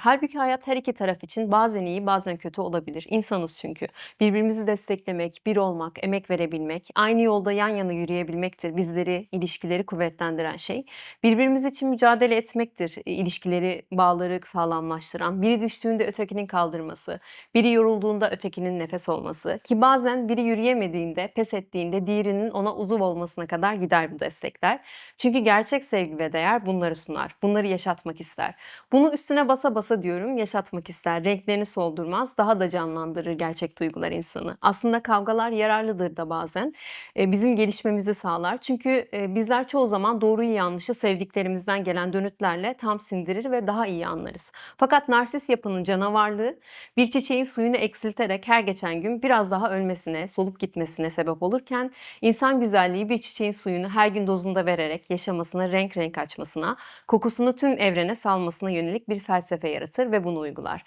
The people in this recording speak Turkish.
Halbuki hayat her iki taraf için bazen iyi bazen kötü olabilir. İnsanız çünkü. Birbirimizi desteklemek, bir olmak, emek verebilmek, aynı yolda yan yana yürüyebilmektir bizleri, ilişkileri kuvvetlendiren şey. Birbirimiz için mücadele etmektir e, ilişkileri, bağları sağlamlaştıran. Biri düştüğünde ötekinin kaldırması, biri yorulduğunda ötekinin nefes olması ki bazen biri yürüyemediğinde, pes ettiğinde diğerinin ona uzuv olmasına kadar gider bu destekler. Çünkü gerçek sevgi ve değer bunları sunar. Bunları yaşatmak ister. Bunu üstüne basa basa diyorum yaşatmak ister. Renklerini soldurmaz, daha da canlandırır gerçek duygular insanı. Aslında kavgalar yararlıdır da bazen. E, Bizim gelişmemizi sağlar. Çünkü e, bizler çoğu zaman doğruyu yanlışı sevdiklerimizden gelen dönütlerle tam sindirir ve daha iyi anlarız. Fakat narsist yapının canavarlığı bir çiçeğin suyunu eksilterek her geçen gün biraz daha ölmesine, solup gitmesine sebep olurken insan güzelliği bir çiçeğin suyunu her gün dozunda vererek yaşamasına, renk renk açmasına, kokusunu tüm evrene salmasına yönelik bir felsefe yaratır ve bunu uygular.